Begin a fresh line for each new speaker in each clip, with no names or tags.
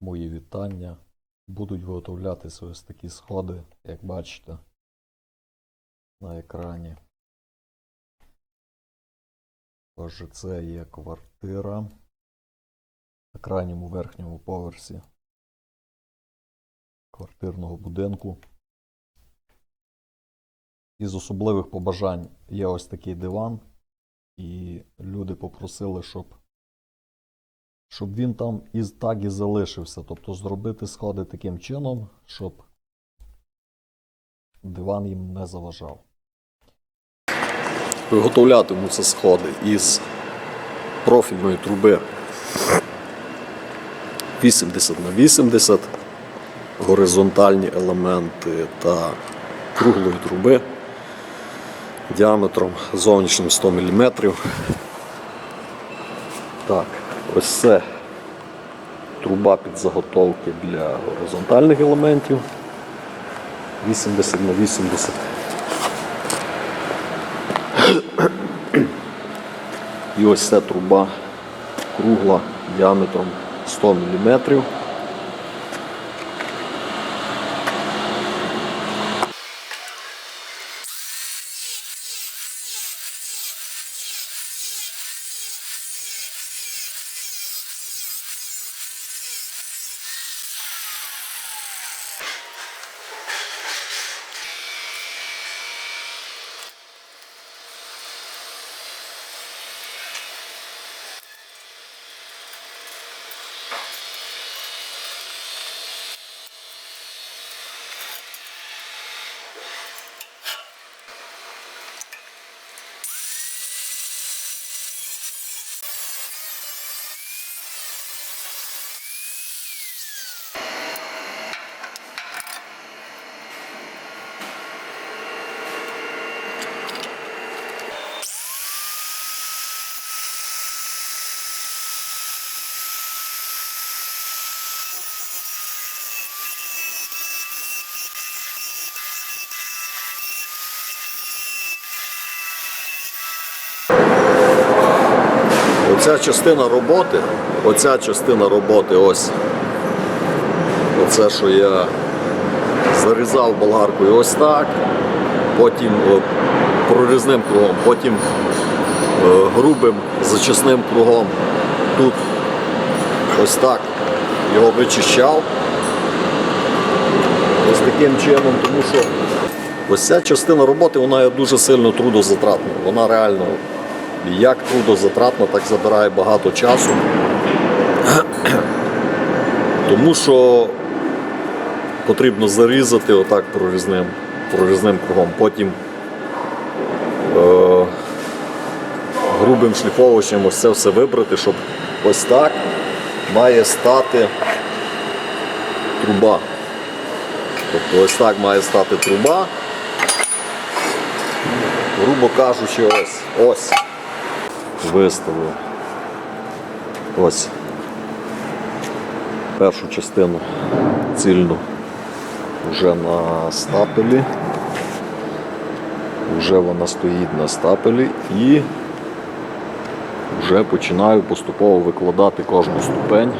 Мої вітання. Будуть виготовлятися ось такі сходи, як бачите на екрані. Отже, це є квартира на крайньому верхньому поверсі квартирного будинку. Із особливих побажань є ось такий диван, і люди попросили, щоб щоб він там і так і залишився. Тобто зробити сходи таким чином, щоб диван їм не заважав. Виготовлятимуться сходи із профільної труби 80 на 80, горизонтальні елементи та круглої труби діаметром зовнішнім 100 мм. Так, ось це труба під заготовки для горизонтальних елементів 80 на 80. І ось ця труба кругла діаметром 100 мм. Оця частина роботи, оця частина роботи, ось. Оце, що я зарізав болгаркою ось так, потім прорізним кругом, потім е, грубим зачисним кругом. Тут ось так його вичищав. Ось таким чином, тому що ось ця частина роботи вона дуже сильно трудозатратною. Вона реально як трудозатратна, так забирає багато часу. Тому що потрібно зарізати отак прорізним, прорізним кругом. Потім е, грубим шліфовувачем ось це все вибрати, щоб ось так має стати труба. Тобто ось так має стати труба. Грубо кажучи, ось. Ось виставив. Ось першу частину цільну вже на стапелі. Вже вона стоїть на стапелі і вже починаю поступово викладати кожну ступень.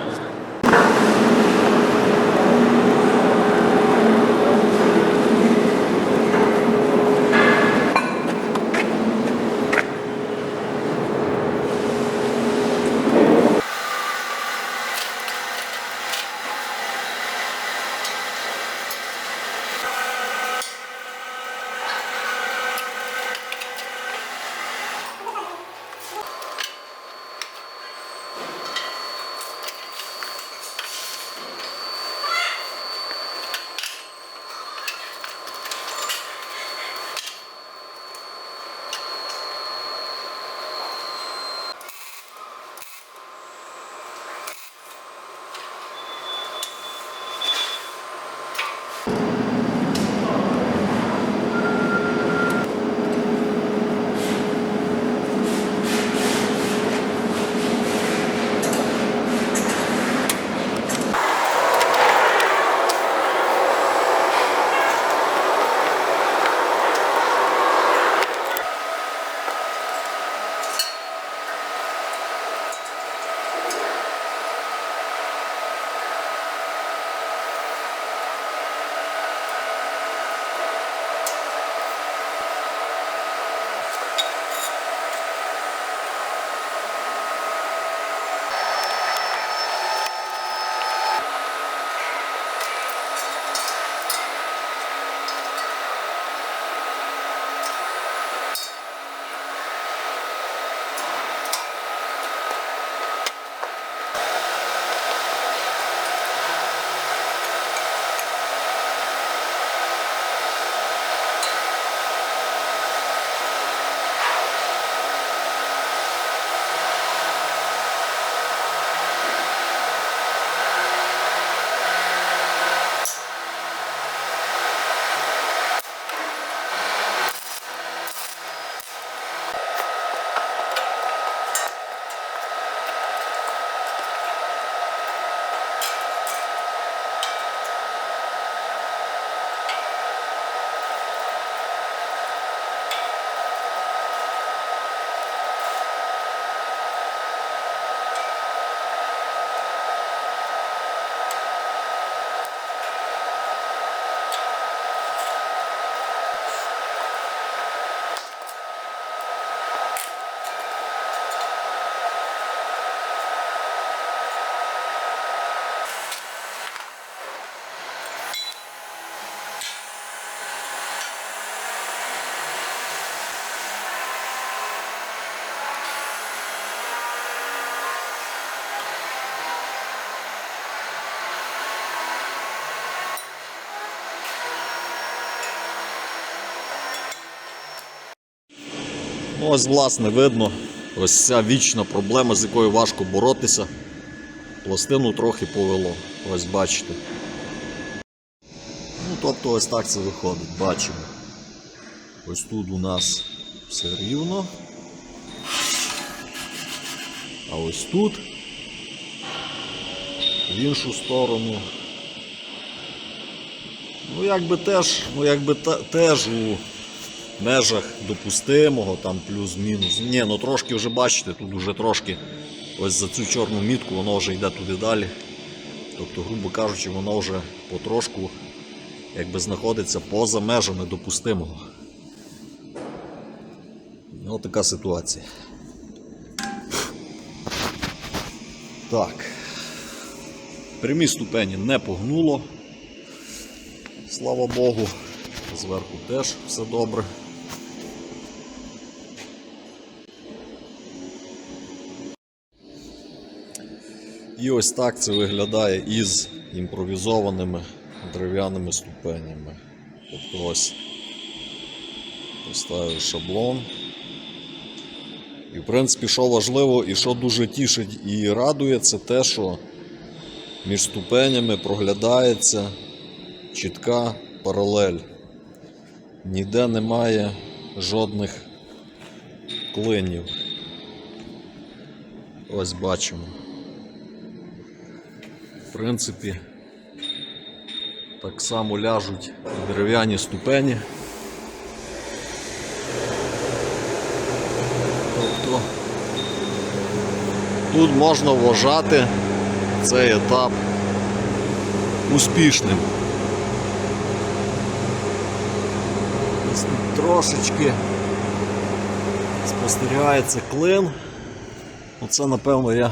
Ось, власне, видно, ось ця вічна проблема, з якою важко боротися. Пластину трохи повело. Ось бачите. Ну, тобто ось так це виходить, бачимо. Ось тут у нас все рівно. А ось тут, в іншу сторону. Ну, якби теж, ну, якби те- теж у межах допустимого, там плюс-мінус. Ні, ну трошки вже бачите, тут вже трошки ось за цю чорну мітку воно вже йде туди далі. Тобто, грубо кажучи, воно вже потрошку якби знаходиться поза межами допустимого. Ну, така ситуація. Так. Прямі ступені не погнуло. Слава Богу. Зверху теж все добре. І ось так це виглядає із імпровізованими дерев'яними ступенями. Тобто ось поставив шаблон. І в принципі, що важливо і що дуже тішить і радує, це те, що між ступенями проглядається чітка паралель. Ніде немає жодних клинів. Ось бачимо. Принципі, так само ляжуть дерев'яні ступені. Тобто тут можна вважати цей етап успішним. Трошечки спостерігається клин. Оце напевно я.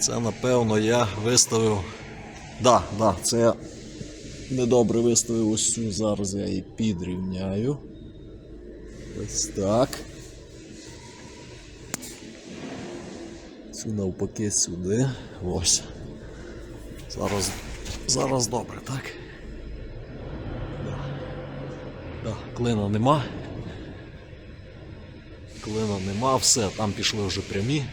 Це напевно я виставив. Да, да, це я недобре виставив ось цю. Зараз я її підрівняю. Ось так. Цю навпаки сюди. Ось. Зараз, зараз добре, так? Да. Да, клина нема. Клина нема, все, там пішли вже прямі.